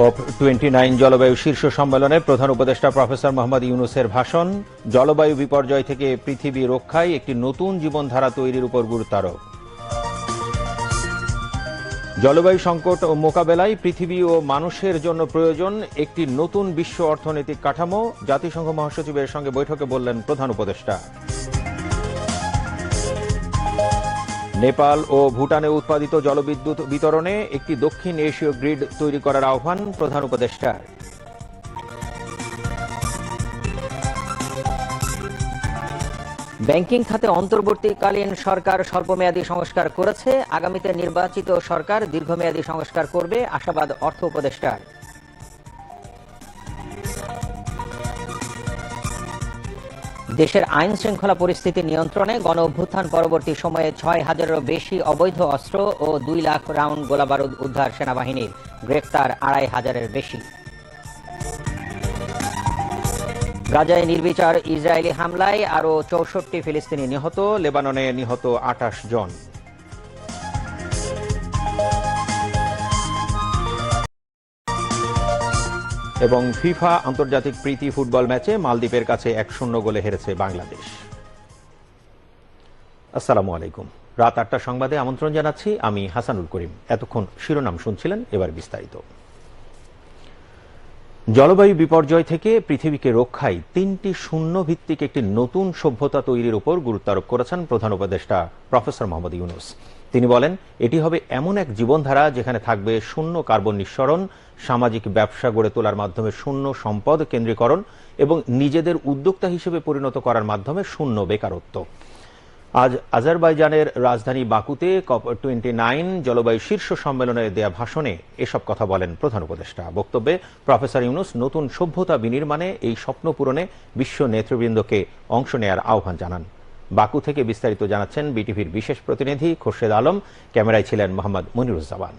কপ twenty nine জলবায়ু শীর্ষ সম্মেলনে প্রধান উপদেষ্টা প্রফেসর মোহাম্মদ ইউনুসের ভাষণ, জলবায়ু বিপর্যয় থেকে পৃথিবী রক্ষায় একটি নতুন জীবনধারা তৈরির উপর গুরুত্বারোপ জলবায়ু সংকট ও মোকাবেলায় পৃথিবী ও মানুষের জন্য প্রয়োজন একটি নতুন বিশ্ব অর্থনৈতিক কাঠামো, জাতিসংঘ মহাসচিবের সঙ্গে বৈঠকে বললেন প্রধান উপদেষ্টা। নেপাল ও ভুটানে উৎপাদিত জলবিদ্যুৎ বিতরণে একটি দক্ষিণ এশীয় গ্রিড তৈরি করার আহ্বান প্রধান উপদেষ্টার। ব্যাংকিং খাতে অন্তর্বর্তীকালীন সরকার স্বল্পমেয়াদী সংস্কার করেছে। আগামীতে নির্বাচিত সরকার দীর্ঘমেয়াদী সংস্কার করবে, আশাবাদ অর্থ উপদেষ্টার। দেশের আইন শৃঙ্খলা পরিস্থিতি নিয়ন্ত্রণে গণ অভ্যুত্থান পরবর্তী সময়ে ছয় হাজারেরও বেশি অবৈধ অস্ত্র ও দুই লাখ রাউন্ড গোলাবারুদ উদ্ধার সেনাবাহিনীর গ্রেপ্তার আড়াই হাজারের বেশি। গাজায় নির্বিচার ইসরায়েলি হামলায় আরও চৌষট্টি ফিলিস্তিনি নিহত, লেবাননে নিহত আটাশ জন। এবং ফিফা আন্তর্জাতিক প্রীতি ফুটবল ম্যাচে মালদ্বীপের কাছে এক শূন্য গোলে হেরেছে বাংলাদেশ। আসসালামু আলাইকুম। রাত আটটা সংবাদে আমন্ত্রণ জানাচ্ছি আমি হাসানুল করিম। এতক্ষণ শিরোনাম শুনছিলেন, এবার বিস্তারিত। জলবায়ু বিপর্যয় থেকে পৃথিবীকে রক্ষায় তিনটি শূন্য ভিত্তিক একটি নতুন সভ্যতা তৈরির উপর গুরুত্বারোপ করেছেন প্রধান উপদেষ্টা প্রফেসর মোহাম্মদ ইউনুস। তিনি বলেন, এটি হবে এমন এক জীবনধারা যেখানে থাকবে শূন্য কার্বন নিঃসরণ সামাজিক ব্যবসা গড়ে তোলার মাধ্যমে শূন্য সম্পদ কেন্দ্রীকরণ এবং নিজেদের উদ্যোক্তা হিসেবে পরিণত করার মাধ্যমে শূন্য বেকারত্ব। আজ আজারবাইজানের রাজধানী বাকুতে কপ টোয়েন্টি নাইন জলবায়ু শীর্ষ সম্মেলনে দেয়া ভাষণে এসব কথা বলেন প্রধান উপদেষ্টা। বক্তব্যে প্রফেসর ইউনুস নতুন সভ্যতা বিনির্মাণে এই স্বপ্ন পূরণে বিশ্ব নেতৃবৃন্দকে অংশ নেয়ার আহ্বান জানান। বাকু থেকে বিস্তারিত জানাচ্ছেন বিটিভির বিশেষ প্রতিনিধি খোরশেদ আলম। ক্যামেরায় ছিলেন মোহাম্মদ মনিরুজ্জামান।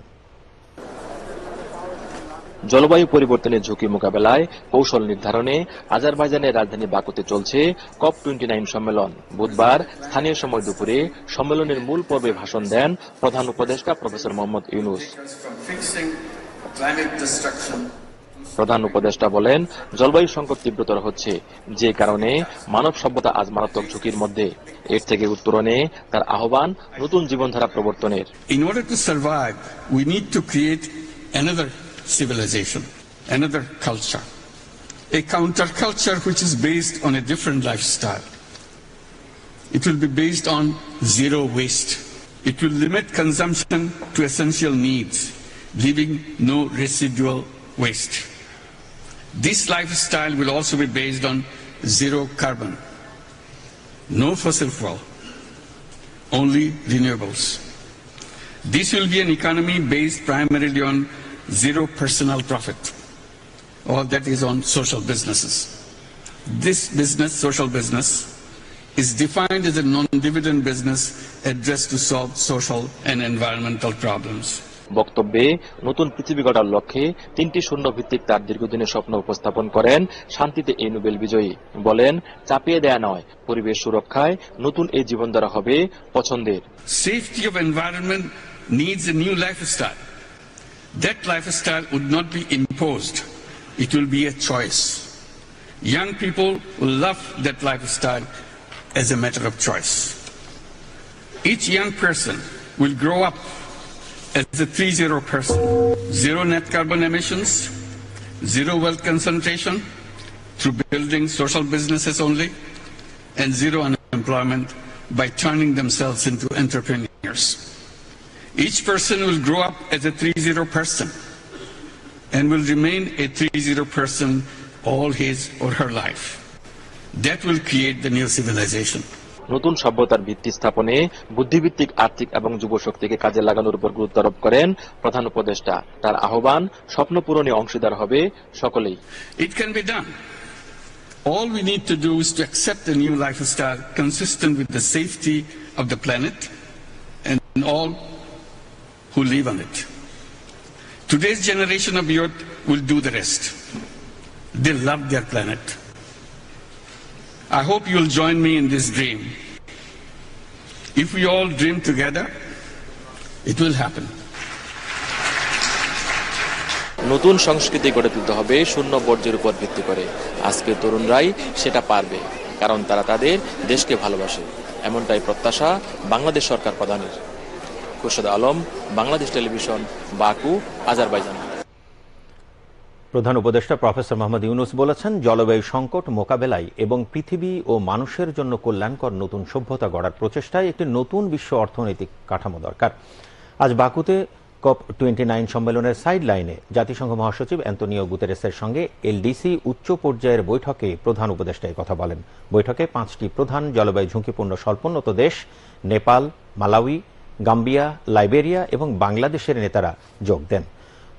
জলবায়ু পরিবর্তনের ঝুঁকি মোকাবেলায় কৌশল নির্ধারণে আজারবাইজানের রাজধানী বাকুতে চলছে কপ টোয়েন্টি নাইন সম্মেলন। বুধবার স্থানীয় সময় দুপুরে সম্মেলনের মূল পর্বে ভাষণ দেন প্রধান উপদেষ্টা প্রফেসর মোহাম্মদ ইউনুস। প্রধান উপদেষ্টা বলেন জলবায়ু সংকট তীব্রতর হচ্ছে যে কারণে মানব সভ্যতা আজ মারাত্মক ঝুঁকির মধ্যে। এর থেকে উত্তরণে তার আহ্বান নতুন জীবনধারা প্রবর্তনের। In order to survive, we need to create another civilization, another culture, a counterculture which is based on a different lifestyle. It will be based on zero waste. It will limit consumption to essential needs, leaving no residual waste. This lifestyle will also be based on zero carbon, no fossil fuel, only renewables. This will be an economy based primarily on zero personal profit. All that is on social businesses. This business, social business, is defined as a non-dividend business addressed to solve social and environmental problems. বক্তব্যে নতুন পৃথিবী গড়ার লক্ষ্যে তিনটি শূন্য ভিত্তিক তার দীর্ঘদিনের স্বপ্ন উপস্থাপন করেন শান্তিতে এই নোবেল বিজয়ী বলেন চাপিয়ে দেয়া নয় পরিবেশ সুরক্ষায় নতুন এই জীবনধারা হবে পছন্দের Safety of environment needs a new lifestyle. That lifestyle would not be imposed. It will be a choice. Young people will love that lifestyle as a matter of choice. Each young person will grow up as a 3-0 person. Zero net carbon emissions, zero wealth concentration through building social businesses only, and zero unemployment by turning themselves into entrepreneurs. Each person will grow up as a 3-0 person and will remain a 3-0 person all his or her life. That will create the new civilization. নতুন সভ্যতার ভিত্তি স্থাপনে বুদ্ধিভিত্তিক আর্থিক এবং যুব শক্তিকে কাজে লাগানোর উপর গুরুত্বারোপ করেন প্রধান উপদেষ্টা তার আহ্বান স্বপ্ন পূরণে অংশীদার হবে সকলেই It can be done. All we need to do is to accept a new lifestyle consistent with the safety of the planet and all who live on it. Today's generation of youth will do the rest. They love their planet. I hope you'll join me in this dream. If we all dream together, it will happen. নতুন সংস্কৃতি গড়ে তুলতে হবে শূন্য বর্জ্যের উপর ভিত্তি করে আজকে তরুণরাই সেটা পারবে কারণ তারা তাদের দেশকে ভালোবাসে এমনটাই প্রত্যাশা বাংলাদেশ সরকার প্রধানের Khurshed Alam, Bangladesh television, Baku, Azerbaijan. প্রধান উপদেষ্টা প্রফেসর মোহাম্মদ ইউনুস বলেছেন, জলবায়ু সংকট মোকাবেলায় এবং পৃথিবী ও মানুষের জন্য কল্যাণকর নতুন সভ্যতা গড়ার প্রচেষ্টায় একটি নতুন বিশ্ব অর্থনৈতিক কাঠামো দরকার। আজ বাকুতে কপ টোয়েন্টি নাইন সম্মেলনের সাইড লাইনে জাতিসংঘ মহাসচিব অ্যান্তনিও গুতেরেসের সঙ্গে এলডিসি উচ্চ পর্যায়ের বৈঠকে প্রধান উপদেষ্টা কথা বলেন। বৈঠকে পাঁচটি প্রধান জলবায়ু ঝুঁকিপূর্ণ স্বল্পোন্নত দেশ, নেপাল, মালাউই গাম্বিয়া, লাইবেরিয়া এবং বাংলাদেশের নেতারা যোগ দেন।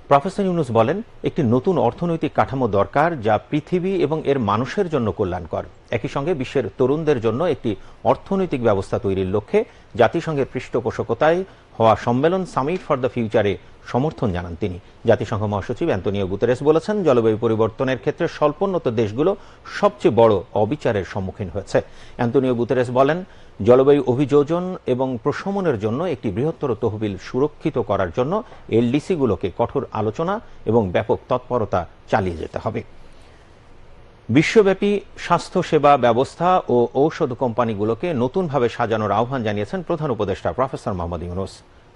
প্রফেসর ইউনুস বলেন, একটি নতুন অর্থনৈতিক কাঠামো দরকার যা পৃথিবী এবং এর মানুষের জন্য কল্যাণকর। একই সঙ্গে বিশ্বের তরুণদের জন্য একটি অর্থনৈতিক ব্যবস্থা তৈরির লক্ষ্যে জাতিসংঘের পৃষ্ঠপোষকতায় হওয়া সম্মেলন সামিট ফর দ্য ফিউচারে সমর্থন জানান তিনি। জাতিসংঘ মহাসচিব অ্যান্তনিও গুতেরেস বলেছেন, জলবায়ু পরিবর্তনের ক্ষেত্রে স্বল্পোন্নত দেশগুলো সবচেয়ে বড় অবিচারের সম্মুখীন হয়েছে। অ্যান্তনিও গুতেরেস বলেন, জলবায়ু অভিযোজন এবং প্রশমনের জন্য একটি বৃহত্তর তহবিল সুরক্ষিত করার জন্য এলডিসিগুলোকে কঠোর আলোচনা এবং ব্যাপক তৎপরতা চালিয়ে যেতে হবে। বিশ্বব্যাপী স্বাস্থ্যসেবা ব্যবস্থা ও ঔষধ কোম্পানিগুলোকে নতুনভাবে সাজানোর আহ্বান জানিয়েছেন প্রধান উপদেষ্টা প্রফেসর মোহাম্মদ ইউনুস।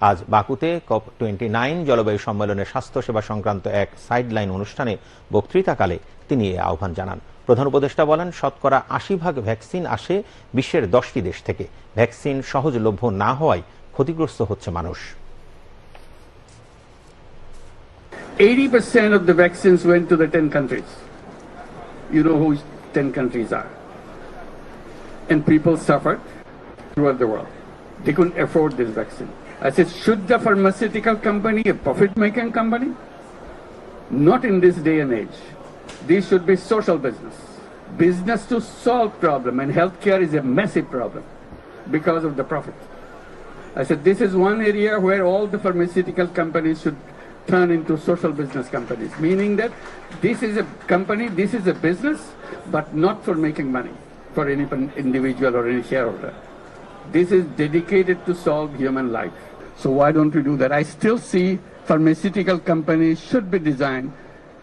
আজ বাকুতে কপ টোয়েন্টি নাইন জলবায়ু সম্মেলনের স্বাস্থ্যসেবা সংক্রান্ত এক সাইডলাইন অনুষ্ঠানে বক্তৃতাকালে তিনি এ আহ্বান জানান। প্রধান উপদেষ্টা বলেন, শতকরা আশি ভাগ ভ্যাকসিন আসে বিশ্বের দশটি দেশ থেকে। ভ্যাকসিন সহজলভ্য না হওয়ায় ক্ষতিগ্রস্ত হচ্ছে মানুষ। 80% of the vaccines went to the 10 countries. You know who 10 countries are. And people suffered throughout the world. They couldn't afford this vaccine. I said, should the pharmaceutical company, a profit making company? Not in this day and age. This should be social business. Business to solve problem and healthcare is a massive problem because of the profit. I said, this is one area where all the pharmaceutical companies should turn into social business companies, meaning that this is a company, this is a business, but not for making money for any pun- individual or any shareholder. This is dedicated to solve human life. So why don't we do that? I still see pharmaceutical companies should be designed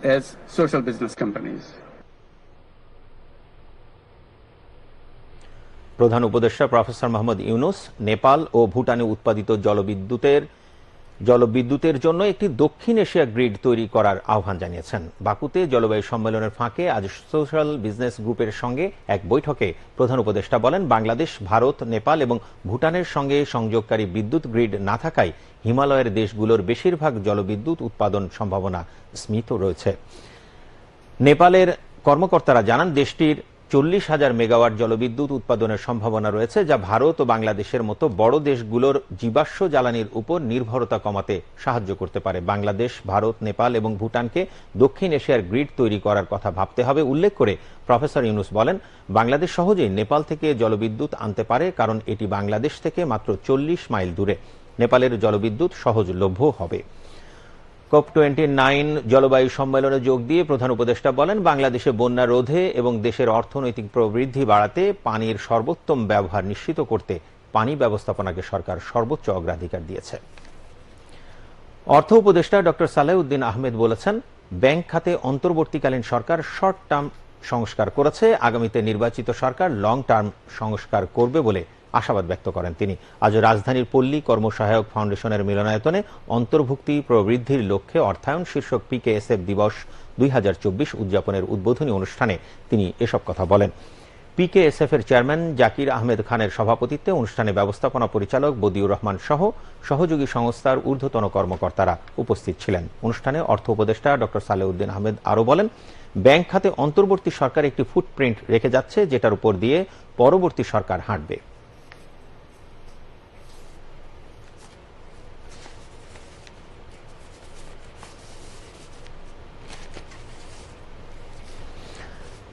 as social business companies. প্রধান উপদেষ্টা professor Mohammad Yunus Nepal ও ভুটানে উৎপাদিত জলবিদ্যুতের জলবিদ্যুতের জন্য একটি দক্ষিণ Asia grid তৈরি করার আহ্বান জানিয়েছেন। বাকুতে জলবায়ু সম্মেলনের ফাঁকে আজ সোশ্যাল বিজনেস গ্রুপের সঙ্গে এক বৈঠকে প্রধান উপদেষ্টা বলেন, বাংলাদেশ, ভারত, নেপাল এবং ভুটানের সঙ্গে সংযোগকারী বিদ্যুৎ গ্রিড না থাকায় হিমালয়ের দেশগুলোর বেশিরভাগ জলবিদ্যুৎ উৎপাদন সম্ভাবনা স্মিত রয়েছে। নেপালের কর্মকর্তারা জানান, দেশটির চল্লিশ হাজার মেগাওয়াট জলবিদ্যুৎ উৎপাদনের সম্ভাবনা রয়েছে, যা ভারত ও বাংলাদেশের মতো বড় দেশগুলোর জীবাশ্ম জ্বালানির উপর নির্ভরতা কমাতে সাহায্য করতে পারে। বাংলাদেশ, ভারত, নেপাল এবং ভুটানকে দক্ষিণ এশিয়ার গ্রিড তৈরি করার কথা ভাবতে হবে, উল্লেখ করে প্রফেসর ইউনুস বলেন, বাংলাদেশ সহজেই নেপাল থেকে জলবিদ্যুৎ আনতে পারে, কারণ এটি বাংলাদেশ থেকে মাত্র চল্লিশ মাইল দূরে। নেপালের জলবিদ্যুৎ সহজলভ্য হবে। কপ টোয়েন্টি নাইন জলবায়ু সম্মেলনে যোগ দিয়ে প্রধান উপদেষ্টা বলেন, বাংলাদেশে বন্যা রোধে এবং দেশের অর্থনৈতিক প্রবৃদ্ধি বাড়াতে পানির সর্বোত্তম ব্যবহার নিশ্চিত করতে পানি ব্যবস্থাপনাকে সরকার সর্বোচ্চ অগ্রাধিকার দিয়েছে। অর্থ উপদেষ্টা ডক্টর সালেউদ্দিন আহমেদ বলেছেন, ব্যাংক খাতে অন্তর্বর্তীকালীন সরকার শর্ট টার্ম সংস্কার করেছে, আগামীতে নির্বাচিত সরকার লং টার্ম সংস্কার করবে বলে আশাবাদ ব্যক্ত করেন তিনি। আজ রাজধানীর পল্লী কর্মসহায়ক ফাউন্ডেশনের মিলনায়তনে অন্তর্ভুক্তি প্রবৃদ্ধির লক্ষ্যে অর্থায়ন শীর্ষক পিকেএসএফ দিবস দুই হাজার চব্বিশ উদযাপনের উদ্বোধনী অনুষ্ঠানে তিনি এসব কথা বলেন। পিকেএসএফ এর চেয়ারম্যান জাকির আহমেদ খানের সভাপতিত্বে অনুষ্ঠানে ব্যবস্থাপনা পরিচালক বদিউর রহমান সহ সহযোগী সংস্থার ঊর্ধ্বতন কর্মকর্তারা উপস্থিত ছিলেন। অনুষ্ঠানে অর্থ উপদেষ্টা ডক্টর সালেউদ্দিন আহমেদ আরও বলেন, ব্যাংক খাতে অন্তর্বর্তী সরকার একটি ফুটপ্রিন্ট রেখে যাচ্ছে, যেটার উপর দিয়ে পরবর্তী সরকার হাঁটবে।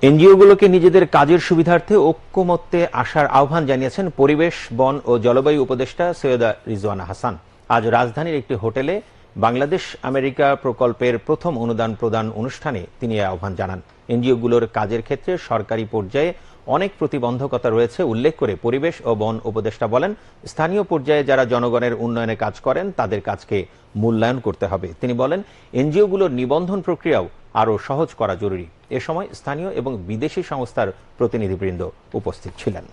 এনজিওগুলোকে নিজেদের কাজের সুবিধার্থে ঐক্যমত্যে আসার আহ্বান জানিয়েছেন পরিবেশ, বন ও জলবায়ু উপদেষ্টা সৈয়দা রিজওয়ানা হাসান। আজ রাজধানীর একটি হোটেলে বাংলাদেশ আমেরিকা প্রকল্পের প্রথম অনুদান প্রদান অনুষ্ঠানে তিনি আহ্বান জানান। এনজিওগুলোর কাজের ক্ষেত্রে সরকারি পর্যায়ে অনেক প্রতিবন্ধকতা রয়েছে, উল্লেখ করে পরিবেশ ও বন উপদেষ্টা বলেন, স্থানীয় পর্যায়ে যারা জনগণের উন্নয়নে কাজ করেন, তাদের কাজকে মূল্যায়ন করতে হবে। তিনি বলেন, এনজিওগুলোর নিবন্ধন প্রক্রিয়াও আরও সহজ করা জরুরি। এ সময় স্থানীয় এবং বিদেশি সংস্থার প্রতিনিধিবৃন্দ উপস্থিত ছিলেন।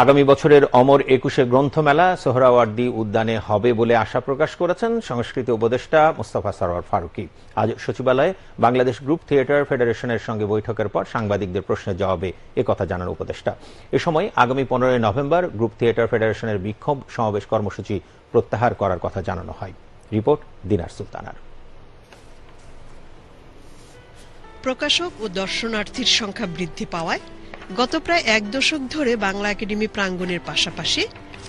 আগামী বছরের অমর একুশে গ্রন্থমেলা সোহরাওয়ার্দী উদ্যানে হবে বলে আশা প্রকাশ করেছেন সংস্কৃতি উপদেষ্টা মোস্তফা সরোয়ার ফারুকি। আজ সচিবালয়ে বাংলাদেশ গ্রুপ থিয়েটার ফেডারেশনের সঙ্গে বৈঠকের পর সাংবাদিকদের প্রশ্নের জবাবে একথা জানান উপদেষ্টা। এ সময় আগামী পনেরোই নভেম্বর গ্রুপ থিয়েটার ফেডারেশনের বিক্ষোভ সমাবেশ কর্মসূচি প্রত্যাহার করার কথা জানানো হয়। রিপোর্ট দিনার সুলতানার। প্রকাশক ও দর্শনার্থীর সংখ্যা বৃদ্ধি পাওয়ায় গত প্রায় এক দশক ধরে বাংলা একাডেমি প্রাঙ্গণের পাশাপাশি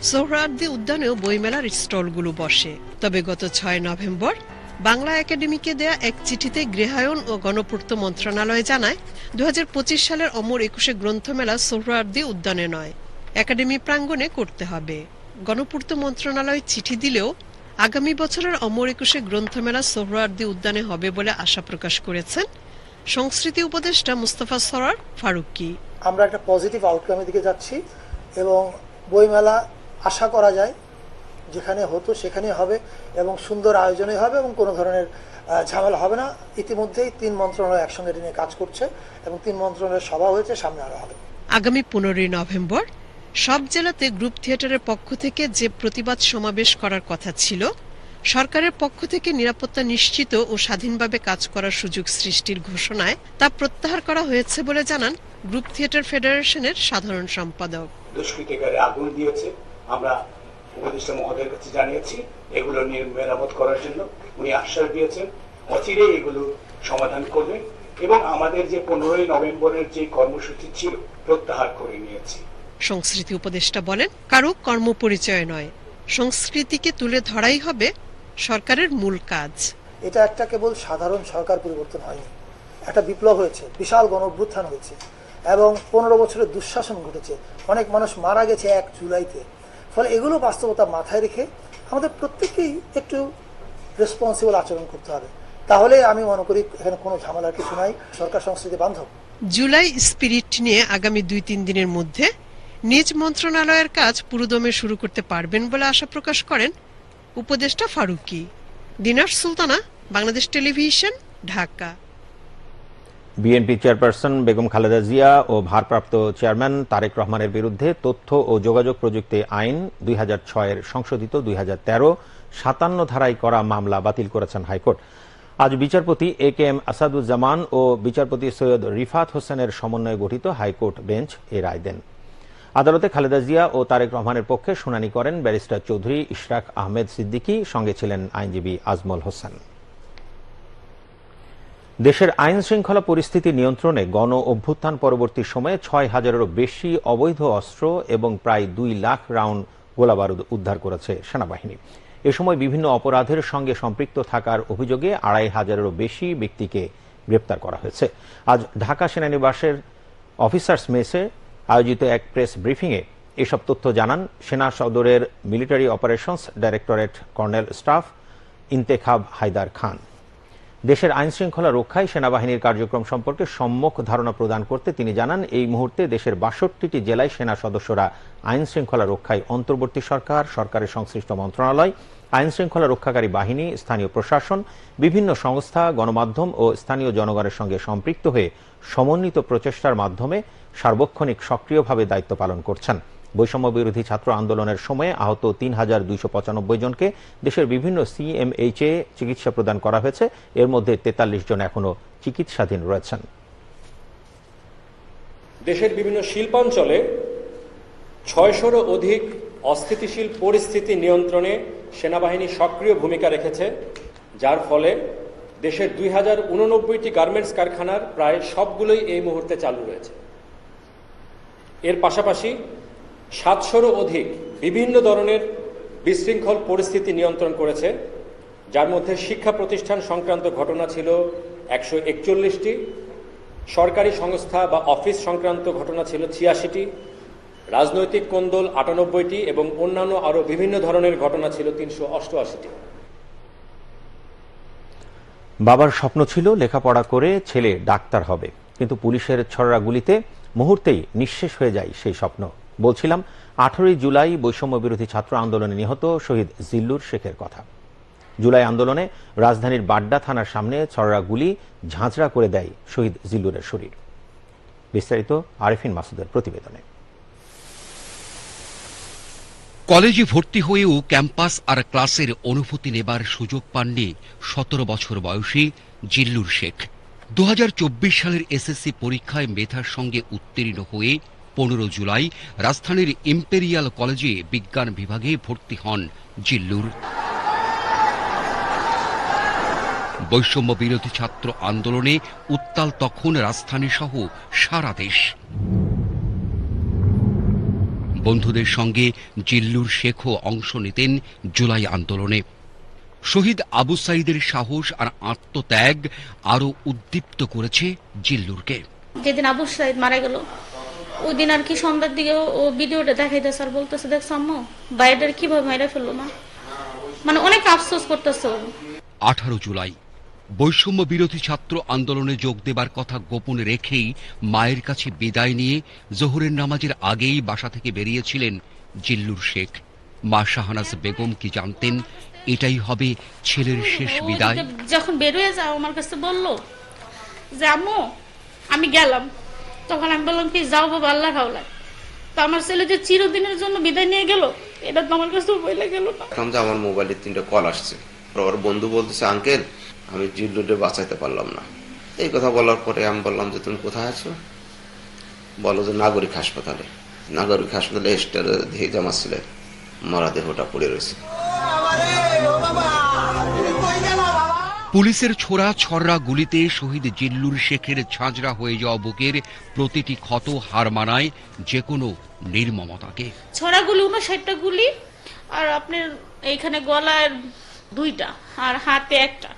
সোহরাওয়ার্দী উদ্যানেও বইমেলার স্টলগুলো বসে। তবে গত ছয় নভেম্বর বাংলা একাডেমিকে দেয়া এক চিঠিতে গৃহায়ন ও গণপূর্ত মন্ত্রণালয় জানায়, দুহাজার পঁচিশ সালের অমর একুশে গ্রন্থমেলা সোহরাওয়ার্দী উদ্যানে নয়, একাডেমি প্রাঙ্গণে করতে হবে। গণপূর্ত মন্ত্রণালয় চিঠি দিলেও আগামী বছরের অমর একুশে গ্রন্থমেলা সোহরাওয়ার্দী উদ্যানে হবে বলে আশা প্রকাশ করেছেন সংস্কৃতি উপদেষ্টা মুস্তফা সরার ফারুকি। আমরা একটা পজিটিভ আউটকামের দিকে যাচ্ছি এবং বইমেলা আশা করা যায় যেখানে হতো সেখানে হবে এবং সুন্দর আয়োজনে হবে এবং কোনো ধরনের ঝামেলা হবে না। ইতিমধ্যেই তিন মন্ত্রণালয় একসঙ্গে এটা নিয়ে কাজ করছে এবং তিন মন্ত্রণালয়ের সভা হয়েছে, সামনে আরও হবে। আগামী পনেরোই নভেম্বর সব জেলাতে গ্রুপ থিয়েটারের পক্ষ থেকে যে প্রতিবাদ সমাবেশ করার কথা ছিল সরকারের পক্ষ থেকে নিরাপত্তা নিশ্চিত ও স্বাধীনভাবে কাজ করার সুযোগ সৃষ্টির ঘোষণায় তা প্রত্যাহার করা হয়েছে বলে জানান গ্রুপ থিয়েটার ফেডারেশনের সাধারণ সম্পাদক। দুষ্কৃতিকারী আগুন দিয়েছে। আমরা উপদেষ্টা মহোদয়ের কাছে জানিয়েছি এগুলো নিয়ে মেরামত করার জন্য উনি আশ্বাস দিয়েছেন। অচিরেই এগুলো সমাধান করবেন এবং আমাদের যে পনেরোই নভেম্বরের যে কর্মসূচি ছিল প্রত্যাহার করে নিয়েছি। সংস্কৃতি উপদেষ্টা বলেন কারও কর্মপরিচয় নয়। সংস্কৃতিকে তুলে ধরাই হবে সরকারের মূল কাজ। এটা একটা কেবল সাধারণ সরকার পরিবর্তন হয়নি। একটা বিপ্লব হয়েছে বিশাল গণঅভ্যুত্থান হয়েছে এবং পনেরো বছরের দুঃশাসন ঘটেছে। অনেক মানুষ মারা গেছে এক জুলাইতে। ফলে এগুলো বাস্তবতা মাথায় রেখে আমাদের প্রত্যেককেই একটু রেসপন্সিবল আচরণ করতে হবে। তাহলে আমি মনে করি এখানে কোনো ঝামেলার কিছু নাই। সরকার সংস্কৃতি বান্ধব। জুলাই স্পিরিট নিয়ে আগামী দুই তিন দিনের মধ্যে নিজ মন্ত্রণালয়ের কাজ পুরোদমে শুরু করতে পারবেন বলে আশা প্রকাশ করেন উপদেষ্টা Faruki. Dinar Sultana, Bangladesh television, Dhaka. BNP chairperson Begum Khaleda Zia ও ভারপ্রাপ্ত চেয়ারম্যান তারেক রহমানের বিরুদ্ধে তথ্য ও যোগাযোগ প্রযুক্তি আইন দুই এর সংশোধিত দুই হাজার তেরো সাতান্ন ধারায় করা মামলা বাতিল করেছেন হাইকোর্ট। আজ বিচারপতি এ কে এম আসাদুজ্জামান ও বিচারপতি সৈয়দ রিফাত হোসেনের সমন্বয়ে গঠিত হাইকোর্ট বেঞ্চ এ রায় দেন। আদালতে খালেদা জিয়া ও তারেক রহমানের পক্ষে শুনানি করেন ব্যারিস্টার চৌধুরী ইশরাক আহমেদ সিদ্দিকী, সঙ্গে ছিলেন আইনজীবী আজমল হোসেন। দেশের আইন শৃঙ্খলা পরিস্থিতি নিয়ন্ত্রণে গণ অভ্যুত্থান পরবর্তী সময়ে ছয় হাজারেরও বেশি অবৈধ অস্ত্র এবং প্রায় দুই লাখ রাউন্ড গোলাবারুদ উদ্ধার করেছে সেনাবাহিনী। এ সময় বিভিন্ন অপরাধের সঙ্গে সম্পৃক্ত থাকার অভিযোগে আড়াই হাজারেরও বেশি ব্যক্তিকে গ্রেপ্তার করা হয়েছে। আজ ঢাকা সেনানিবাসের অফিসার্স মেসে আয়োজিত এক প্রেস ব্রিফিংয়ে এসব তথ্য জানান সেনা সদরের military operations directorate colonel staff Intekhab Haider Khan. দেশের আইন শৃঙ্খলা রক্ষায় সেনাবাহিনীর কার্যক্রম সম্পর্কে সম্যক ধারণা প্রদান করতে তিনি জানান, এই মুহূর্তে দেশের বাষট্টিটি জেলায় সেনা সদস্যরা আইন শৃঙ্খলা রক্ষায় অন্তর্বর্তী সরকার, সরকারের সংশ্লিষ্ট মন্ত্রণালয় আইন শৃঙ্খলা রক্ষাকারী বাহিনী, স্থানীয় প্রশাসন, বিভিন্ন সংস্থা, গণমাধ্যম ও স্থানীয় জনগণের সঙ্গে সম্পৃক্ত হয়ে সমন্বিত প্রচেষ্টার মাধ্যমে সার্বক্ষণিক সক্রিয়ভাবে দায়িত্ব পালন করছেন। বৈষম্য বিরোধী ছাত্র আন্দোলনের সময়ে আহত তিন হাজার দুইশো পঁচানব্বই জনকে দেশের বিভিন্ন সিএমএইচ এ চিকিৎসা প্রদান করা হয়েছে। এর মধ্যে তেতাল্লিশ জন এখনও চিকিৎসাধীন রয়েছেন। দেশের বিভিন্ন শিল্পাঞ্চলে ছয়শোরও অধিক অস্থিতিশীল পরিস্থিতি নিয়ন্ত্রণে সেনাবাহিনী সক্রিয় ভূমিকা রেখেছে, যার ফলে দেশের দুই হাজার উননব্বইটি গার্মেন্টস কারখানার প্রায় সবগুলোই এই মুহূর্তে চালু রয়েছে। এর পাশাপাশি সাতশোরও অধিক বিভিন্ন ধরনের বিশৃঙ্খল পরিস্থিতি নিয়ন্ত্রণ করেছে, যার মধ্যে শিক্ষা প্রতিষ্ঠান সংক্রান্ত ঘটনা ছিল একশো একচল্লিশটি, সরকারি সংস্থা বা অফিস সংক্রান্ত ঘটনা ছিল ছিয়াশিটি, রাজনৈতিক কোন্দল আটানব্বইটি এবং অন্যান্য আরও বিভিন্ন ধরনের ঘটনা ছিল তিনশো অষ্টআশিটি। বাবার স্বপ্ন ছিল লেখাপড়া করে ছেলে ডাক্তার হবে। কিন্তু পুলিশের ছড়রা গুলিতে মুহূর্তেই নিঃশেষ হয়ে যায় সেই স্বপ্ন। বলছিলাম, আঠারোই জুলাই বৈষম্য বিরোধী ছাত্র আন্দোলনে নিহত শহীদ জিল্লুর শেখের কথা। জুলাই আন্দোলনে রাজধানীর বাড্ডা থানার সামনে ছড়রা গুলি ঝাঁঝরা করে দেয় শহীদ জিল্লুরের শরীর। বিস্তারিত আরিফিন মাসুদের প্রতিবেদনে। কলেজে ভর্তি হয়েও ক্যাম্পাস আর ক্লাসের অনুভূতি নেবার সুযোগ পাননি সতেরো বছর বয়সী জিল্লুর শেখ। দু হাজার চব্বিশ সালের এসএসসি পরীক্ষায় মেধার সঙ্গে উত্তীর্ণ হয়ে পনেরো জুলাই রাজধানীর ইম্পেরিয়াল কলেজে বিজ্ঞান বিভাগে ভর্তি হন জিল্লুর। বৈষম্য বিরোধী ছাত্র আন্দোলনে উত্তাল তখন রাজধানী সহ সারা দেশ। বন্ধুদের সঙ্গে জিল্লুর শেখও অংশ নিতেন জুলাই আন্দোলনে। শহীদ আবু সাইদের সাহস আর আত্মত্যাগ আরও উদ্দীপ্ত করেছে জিল্লুরকে। যেদিন আবু সাইদ মারা গেল ওই দিন আর কি সন্ধ্যার দিকে ও ভিডিওটা দেখাইতেছে স্যার বলতেছে দেখছ আম্মু বাইরের কীভাবে মাইরা ফেলল না? মানে অনেক আফসোস করতেছে আঠারো জুলাই বৈষম্য বিরোধী ছাত্র আন্দোলনে যোগ দেবার কথা গোপন রেখেই মায়ের কাছে বিদায় নিয়ে জোহরের নামাজের আগেই বাসা থেকে বেরিয়েছিলেন জিল্লুর শেখ। মা শাহনাজ বেগম কি জানতেন এটাই হবে ছেলের শেষ বিদায়? যখন বেরোয় যাও আমার কাছে বলল যে আম্মু আমি গেলাম। তখন আমি বললাম কি যাও বাবা আল্লাহ হাওলায় তো আমার ছেলে যে চিরদিনের জন্য বিদায় নিয়ে গেল এটা তো আমার কাছে বইলে গেল না। যে আমার মোবাইলে তিনটা কল আসছে ওর বন্ধু বলতেছে আঙ্কেল আমি জিল্লুরে বাঁচাইতে পারলাম না। এই কথা বলার পরে আমি বললাম যে তুমি কোথায় আছো? বলো যে নাগরিক হাসপাতালে। নাগরিক হাসপাতালে স্টার দিয়ে জামা ছিল মরা দেহটা পড়ে রয়েছে। পুলিশের ছোড়া ছড়রা গুলিতে শহীদ জিল্লুর শেখের ঝাঁঝরা হয়ে যাওয়া বুকের প্রতিটি ক্ষত হার মানায় যে কোনো নির্মমতাকে। ছড়া গুলি উনষাটটা গুলি আর আপনার এইখানে গলায় দুইটা আর হাতে একটা।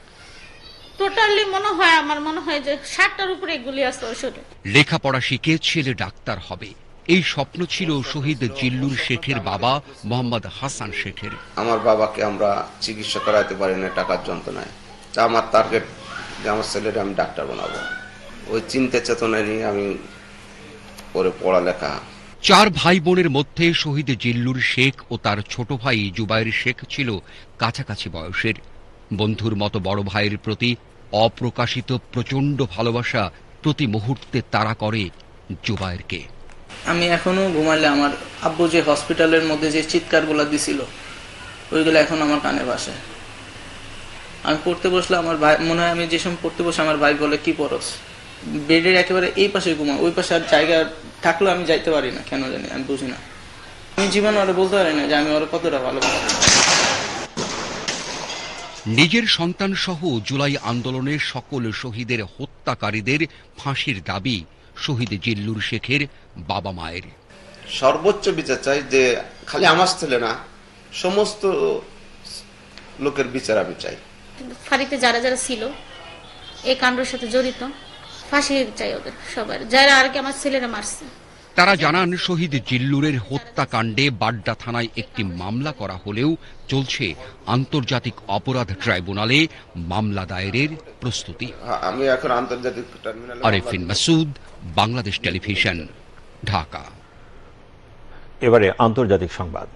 টোটালি মনে হয় আমার মনে হয় যে ষাটটার উপরে গুলি আছে শরীরে লেখাপড়া শিখে ছেলে ডাক্তার হবে। এই স্বপ্ন ছিল শহীদ জিল্লুর শেখের বাবা মোহাম্মদ হাসান শেখের। আমার বাবাকে আমরা চিকিৎসা করাতে পারি না টাকার যন্ত্রণায়। তা আমার টার্গেট যে আমার ছেলেটা আমি ডাক্তার বানাবো। ওই চিন্তা চেতনা নিয়ে আমি পরে পড়ালেখা। চার ভাই বোনের মধ্যে শহীদ জিল্লুর শেখ ও তার ছোট ভাই জুবাইর শেখ ছিল কাছাকাছি বয়সের। বন্ধুর মতো বড় ভাইয়ের প্রতি অপ্রকাশিত প্রচণ্ড ভালোবাসা প্রতি মুহূর্তে তাড়া করে জুবাইরকে। আমি এখনও ঘুমালে আমার আব্বু যে হসপিটালের মধ্যে যে চিৎকারগুলো দিছিল, ওইগুলো এখন আমার কানে বাসে আমি পড়তে বসলে আমার ভাই, মনে হয় আমি যে সময় পড়তে বসে আমার ভাই বলে, কি পড়স? বেডের একেবারে এই পাশে ঘুমা ওই পাশে আর জায়গা থাকলেও আমি যাইতে পারি না, কেন জানি, আমি বুঝি না। আমি জীবনে ওরা বলতে পারি না যে আমি ওরা কতটা ভালোবাসি। নিজের সন্তান সহ জুলাই আন্দোলনে সকল শহীদের হত্যাকারীদের ফাঁসির দাবি শহীদ জিল্লুর শেখের বাবা মায়ের। সর্বোচ্চ বিচার চাই যে খালি আমার ছেলে না সমস্ত লোকের বিচার আমি চাই। ফাঁড়িতে যারা যারা ছিল এই কাণ্ডের সাথে জড়িত ফাঁসি চাই ওদের সবার। যারা আর কি আমার ছেলেরা মারছে। তারা জানান শহীদ জিল্লুরের হত্যাকাণ্ডে বাড্ডা থানায় একটি মামলা করা হলেও চলছে আন্তর্জাতিক অপরাধ ট্রাইব্যুনালে মামলা দায়েরের প্রস্তুতি। আমি এখন আন্তর্জাতিক আরিফিন আরেফিন মাসুদ বাংলাদেশ টেলিভিশন ঢাকা। এবারে আন্তর্জাতিক সংবাদ।